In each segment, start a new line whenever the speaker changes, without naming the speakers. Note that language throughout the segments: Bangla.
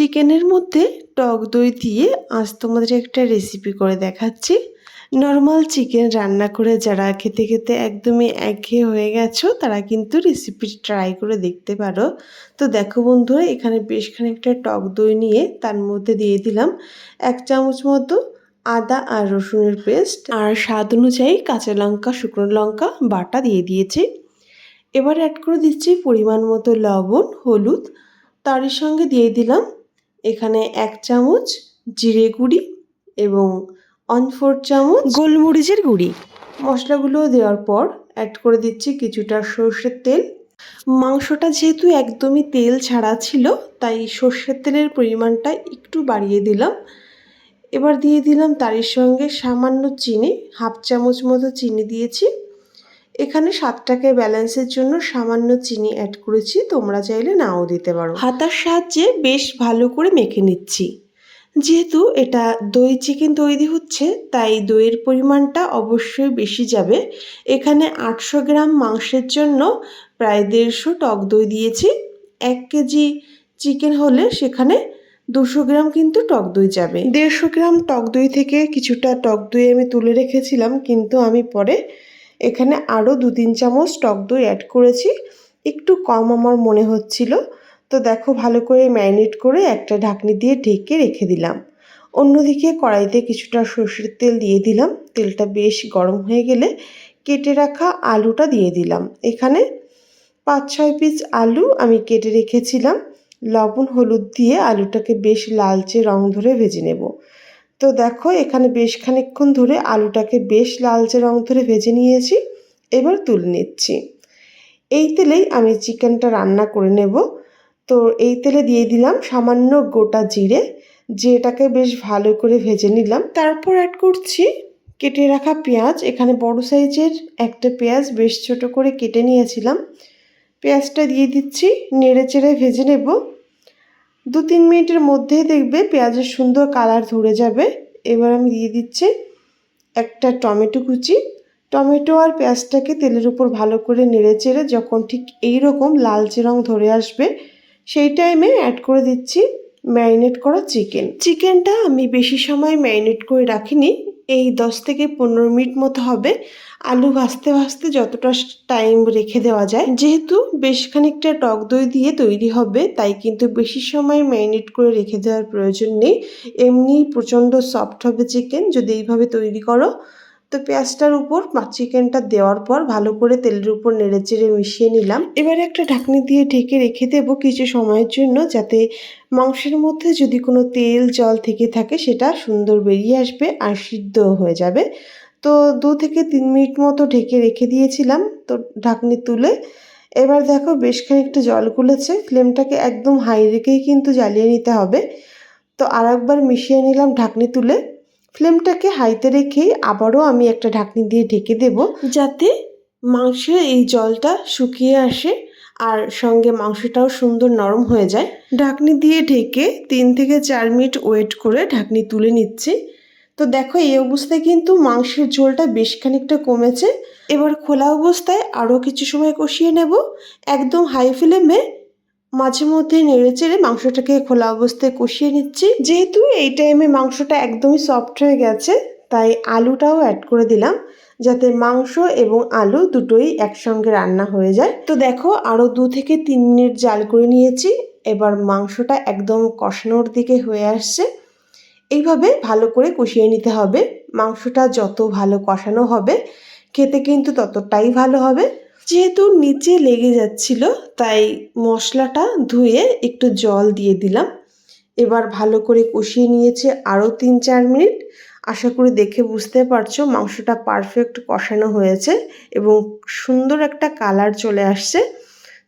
চিকেনের মধ্যে টক দই দিয়ে আজ তোমাদের একটা রেসিপি করে দেখাচ্ছি। নর্মাল চিকেন রান্না করে যারা খেতে খেতে একদমই একঘেয়ে হয়ে গেছো, তারা কিন্তু রেসিপি ট্রাই করে দেখতে পারো। তো দেখো বন্ধুরা, এখানে বেশ খানিকটা টক দই নিয়ে তার মধ্যে দিয়ে দিলাম এক চামচ মতো আদা আর রসুনের পেস্ট আর স্বাদ অনুযায়ী কাঁচা লঙ্কা, শুকনো লঙ্কা, বাটা দিয়ে দিয়েছি। এবার অ্যাড করে দিচ্ছি পরিমাণ মতো লবণ, হলুদ। তারই সঙ্গে দিয়ে দিলাম এখানে এক চামচ জিরে গুঁড়ি এবং ওয়ান ফোর চামচ গোলমরিচের গুঁড়ি। মশলাগুলো দেওয়ার পর অ্যাড করে দিচ্ছি কিছুটা সর্ষের তেল। মাংসটা যেহেতু একদমই তেল ছাড়া ছিল তাই সর্ষের তেলের পরিমাণটা একটু বাড়িয়ে দিলাম। এবার দিয়ে দিলাম তারই সঙ্গে সামান্য চিনি হাফ চামচ মতো চিনি দিয়েছি। এখানে স্বাদটাকে ব্যালেন্সের জন্য সামান্য চিনি অ্যাড করেছি, তোমরা চাইলে নাও দিতে পারো। হাতার সাহায্যে বেশ ভালো করে মেখে নিচ্ছি। যেহেতু এটা দই চিকেন তৈরি হচ্ছে, তাই দইয়ের পরিমাণটা অবশ্যই বেশি যাবে। এখানে আটশো গ্রাম মাংসের জন্য প্রায় দেড়শো টক দই দিয়েছি। এক কেজি চিকেন হলে সেখানে দুশো গ্রাম কিন্তু টক দই যাবে। দেড়শো গ্রাম টক দই থেকে কিছুটা টক দই আমি তুলে রেখেছিলাম, কিন্তু আমি পরে এখানে আরও দু তিন চামচ টক দই অ্যাড করেছি। একটু কম আমার মনে হচ্ছিল। তো দেখো ভালো করে ম্যারিনেট করে একটা ঢাকনি দিয়ে ঢেকে রেখে দিলাম। অন্যদিকে কড়াইতে কিছুটা সর্ষের তেল দিয়ে দিলাম। তেলটা বেশ গরম হয়ে গেলে কেটে রাখা আলুটা দিয়ে দিলাম। এখানে পাঁচ ছয় পিস আলু আমি কেটে রেখেছিলাম। লবণ, হলুদ দিয়ে আলুটাকে বেশ লালচে রং ধরে ভেজে নেব। তো দেখো, এখানে বেশ খানিকক্ষণ ধরে আলুটাকে বেশ লালচে রং ধরে ভেজে নিয়েছি, এবার তুলে নিচ্ছি। এই তেলেই আমি চিকেনটা রান্না করে নেব। তো এই তেলে দিয়ে দিলাম সামান্য গোটা জিরে, যেটাকে বেশ ভালো করে ভেজে নিলাম। তারপর অ্যাড করছি কেটে রাখা পেঁয়াজ। এখানে বড় সাইজের একটা পেঁয়াজ বেশ ছোট করে কেটে নিয়েছিলাম। পেঁয়াজটা দিয়ে দিচ্ছি, নেড়ে চেড়ে ভেজে নেব। দু তিন মিনিটের মধ্যেই দেখবে পেঁয়াজের সুন্দর কালার ধরে যাবে। এবার আমি দিয়ে দিচ্ছি একটা টমেটো কুচি। টমেটো আর পেঁয়াজটাকে তেলের উপর ভালো করে নেড়ে চেড়ে যখন ঠিক এই রকম লালচে রং ধরে আসবে, সেই টাইমে অ্যাড করে দিচ্ছি ম্যারিনেট করা চিকেন চিকেনটা আমি বেশি সময় ম্যারিনেট করে রাখিনি এই দশ থেকে পনেরো মিনিট মতো হবে। আলু ভাজতে ভাজতে যতটা টাইম রেখে দেওয়া যায়। যেহেতু বেশ খানিকটা টক দই দিয়ে তৈরি হবে, তাই কিন্তু বেশি সময় ম্যারিনেট করে রেখে দেওয়ার প্রয়োজন নেই। এমনি প্রচণ্ড সফট হবে চিকেন যদি এইভাবে তৈরি করো তো পেঁয়াজটার উপর চিকেনটা দেওয়ার পর ভালো করে তেলের উপর নেড়ে চেড়ে মিশিয়ে নিলাম। এবারে একটা ঢাকনি দিয়ে ঢেকে রেখে দেবো কিছু সময়ের জন্য যাতে মাংসের মধ্যে যদি কোনো তেল, জল থেকে থাকে সেটা সুন্দর বেরিয়ে আসবে আর সিদ্ধ হয়ে যাবে। তো দু থেকে তিন মিনিট মতো ঢেকে রেখে দিয়েছিলাম তো ঢাকনি তুলে। এবার দেখো বেশ খানিকটা জল গুলেছে, ফ্লেমটাকে একদম হাই রেখেই কিন্তু জ্বালিয়ে নিতে হবে। তো আর একবার মিশিয়ে নিলাম ঢাকনি তুলে। ফ্লেমটাকে হাইতে রেখে আবারও আমি একটা ঢাকনি দিয়ে ঢেকে দেব যাতে মাংসের এই জলটা শুকিয়ে আসে আর সঙ্গে মাংসটাও সুন্দর নরম হয়ে যায়। ঢাকনি দিয়ে ঢেকে তিন থেকে চার মিনিট ওয়েট করে ঢাকনি তুলে নিচ্ছি। তো দেখো, এই অবস্থায় কিন্তু মাংসের ঝোলটা বেশ খানিকটা কমেছে। এবার খোলা অবস্থায় আরও কিছু সময় কষিয়ে নেব। একদম হাই ফ্লেমে মাঝে মধ্যে নেড়ে চেড়ে মাংসটাকে খোলা অবস্থায় কষিয়ে নিচ্ছি। যেহেতু এই টাইমে মাংসটা একদমই সফট হয়ে গেছে, তাই আলুটাও অ্যাড করে দিলাম, যাতে মাংস এবং আলু দুটোই একসঙ্গে রান্না হয়ে যায়। তো দেখো আরও দু থেকে তিন মিনিট জাল করে নিয়েছি, এবার মাংসটা একদম কষানোর দিকে হয়ে আসছে। এইভাবে ভালো করে কষিয়ে নিতে হবে। মাংসটা যত ভালো কষানো হবে, খেতে কিন্তু ততটাই ভালো হবে। যেহেতু নিচে লেগে যাচ্ছিল, তাই মশলাটা ধুয়ে একটু জল দিয়ে দিলাম। এবার ভালো করে কষিয়ে নিয়েছে আরও তিন চার মিনিট। আশা করি দেখে বুঝতে পারছ, মাংসটা পারফেক্ট কষানো হয়েছে এবং সুন্দর একটা কালার চলে আসছে।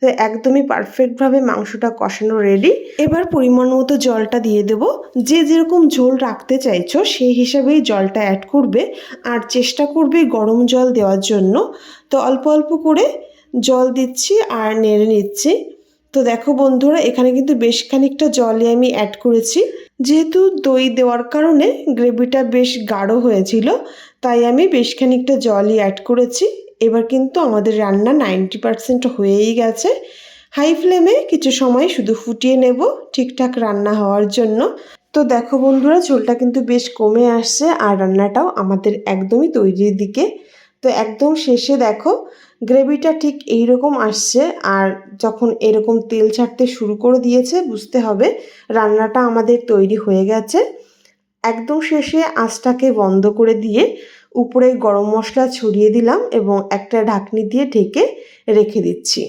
তো একদমই পারফেক্টভাবে মাংসটা কষানো রেডি এবার পরিমাণ মতো জলটা দিয়ে দেব। যে যেরকম ঝোল রাখতে চাইছো, সেই হিসাবেই জলটা অ্যাড করবে। আর চেষ্টা করবে গরম জল দেওয়ার জন্য। তো অল্প অল্প করে জল দিচ্ছি আর নেড়ে নিচ্ছি। তো দেখো বন্ধুরা, এখানে কিন্তু বেশ খানিকটা জলে আমি অ্যাড করেছি। যেহেতু দই দেওয়ার কারণে গ্রেভিটা বেশ গাঢ় হয়েছিল, তাই আমি বেশ খানিকটা জলই অ্যাড করেছি। এবার কিন্তু আমাদের রান্না নাইনটি পারসেন্ট হয়েই গেছে। হাই ফ্লেমে কিছু সময় শুধু ফুটিয়ে নেব ঠিকঠাক রান্না হওয়ার জন্য। তো দেখো বন্ধুরা, ঝোলটা কিন্তু বেশ কমে আসছে আর রান্নাটাও আমাদের একদমই তৈরির দিকে। তো একদম শেষে দেখো, গ্রেভিটা ঠিক এই রকম আসছে আর যখন এরকম তেল ছাড়তে শুরু করে দিয়েছে, বুঝতে হবে রান্নাটা আমাদের তৈরি হয়ে গেছে। একদম শেষে আঁচটাকে বন্ধ করে দিয়ে উপরে গরম মশলা ছড়িয়ে দিলাম এবং একটা ঢাকনি দিয়ে ঢেকে রেখে দিচ্ছি।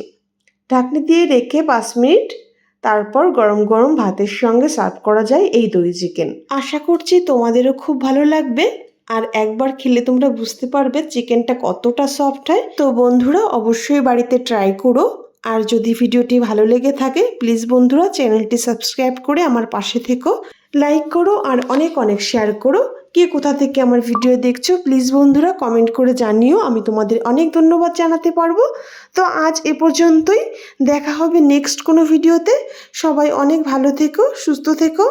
ঢাকনি দিয়ে রেখে পাঁচ মিনিট, তারপর গরম গরম ভাতের সঙ্গে সার্ভ করা যায় এই দই চিকেন। আশা করছি তোমাদেরও খুব ভালো লাগবে। আর একবার খেলে তোমরা বুঝতে পারবে চিকেনটা কতটা সফট হয়। তো বন্ধুরা, অবশ্যই বাড়িতে ট্রাই করো। আর যদি ভিডিওটি ভালো লেগে থাকে, প্লিজ বন্ধুরা, চ্যানেলটি সাবস্ক্রাইব করে আমার পাশে থেকো। লাইক করো আর অনেক অনেক শেয়ার করো। কে কোথা থেকে আমার ভিডিও দেখছ প্লিজ বন্ধুরা কমেন্ট করে জানিও। আমি তোমাদের অনেক ধন্যবাদ জানাতে পারব। তো আজ এ পর্যন্তই। দেখা হবে নেক্সট কোনো ভিডিওতে সবাই অনেক ভালো থেকো, সুস্থ থেকো।